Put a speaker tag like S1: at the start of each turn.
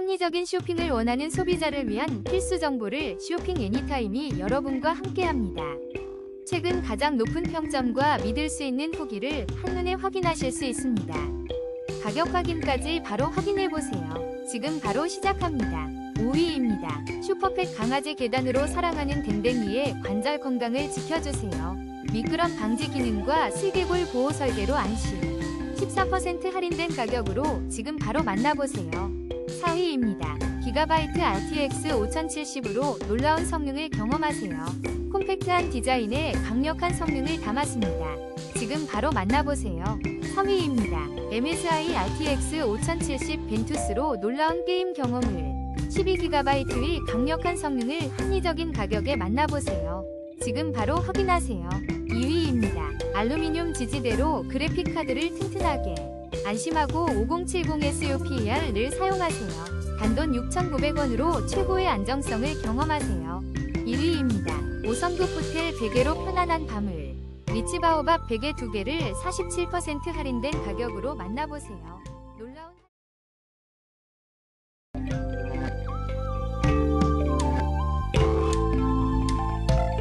S1: 합리적인 쇼핑을 원하는 소비자를 위한 필수 정보를 쇼핑 애니타임이 여러분과 함께합니다. 최근 가장 높은 평점과 믿을 수 있는 후기를 한눈에 확인하실 수 있습니다. 가격 확인까지 바로 확인해 보세요. 지금 바로 시작합니다. 5위입니다. 슈퍼팩 강아지 계단으로 사랑하는 댕댕이의 관절 건강을 지켜주세요. 미끄럼 방지 기능과 슬개골 보호 설계로 안심. 14% 할인된 가격으로 지금 바로 만나보세요. 4위입니다. 기가바이트 RTX 5070으로 놀라운 성능을 경험하세요. 콤팩트한 디자인에 강력한 성능을 담았습니다. 지금 바로 만나보세요. 3위입니다. MSI RTX 5070 벤투스로 놀라운 게임 경험을 12GB의 강력한 성능을 합리적인 가격에 만나보세요. 지금 바로 확인하세요. 2위입니다. 알루미늄 지지대로 그래픽 카드를 튼튼하게 안심하고 5070 SUPR을 사용하세요. 단돈 6,900원으로 최고의 안정성을 경험하세요. 1위입니다. 5성급 호텔 베개로 편안한 밤을 리치바오밥 베개 2개를 47% 할인된 가격으로 만나보세요. 놀라운